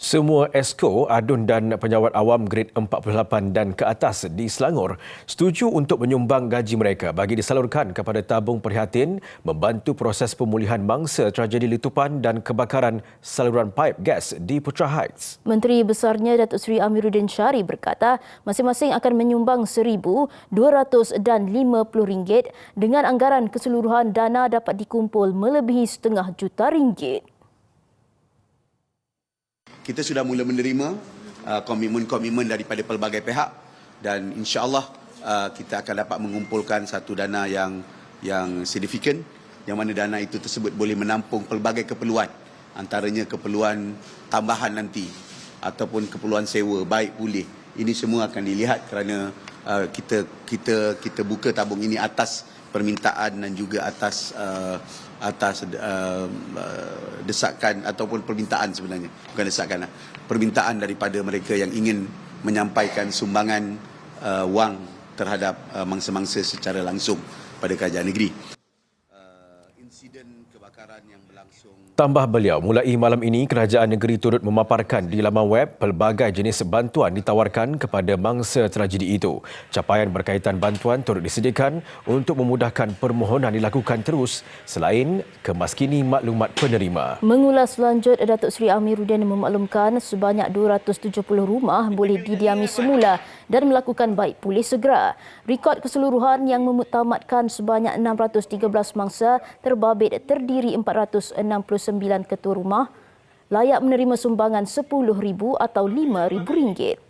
Semua esko, adun dan penyawat awam grade 48 dan ke atas di Selangor setuju untuk menyumbang gaji mereka bagi disalurkan kepada tabung prihatin membantu proses pemulihan mangsa tragedi letupan dan kebakaran saluran paip gas di Putra Heights. Menteri Besarnya Datuk Seri Amiruddin Syari berkata masing-masing akan menyumbang RM1,250 dengan anggaran keseluruhan dana dapat dikumpul melebihi setengah juta ringgit kita sudah mula menerima uh, komitmen-komitmen daripada pelbagai pihak dan insya-Allah uh, kita akan dapat mengumpulkan satu dana yang yang signifikan yang mana dana itu tersebut boleh menampung pelbagai keperluan antaranya keperluan tambahan nanti ataupun keperluan sewa baik pulih. Ini semua akan dilihat kerana uh, kita kita kita buka tabung ini atas permintaan dan juga atas uh, atas uh, uh, desakan ataupun permintaan sebenarnya bukan desakan lah. permintaan daripada mereka yang ingin menyampaikan sumbangan uh, wang terhadap uh, mangsa-mangsa secara langsung pada kerajaan negeri. Insiden kebakaran yang berlangsung Tambah beliau, mulai malam ini kerajaan negeri turut memaparkan di laman web pelbagai jenis bantuan ditawarkan kepada mangsa tragedi itu. Capaian berkaitan bantuan turut disediakan untuk memudahkan permohonan dilakukan terus selain kemaskini maklumat penerima. Mengulas lanjut, Datuk Seri Amiruddin memaklumkan sebanyak 270 rumah boleh didiami semula dan melakukan baik pulih segera. Rekod keseluruhan yang memutamatkan sebanyak 613 mangsa terbabit terdiri 469 ketua rumah layak menerima sumbangan RM10,000 atau RM5,000.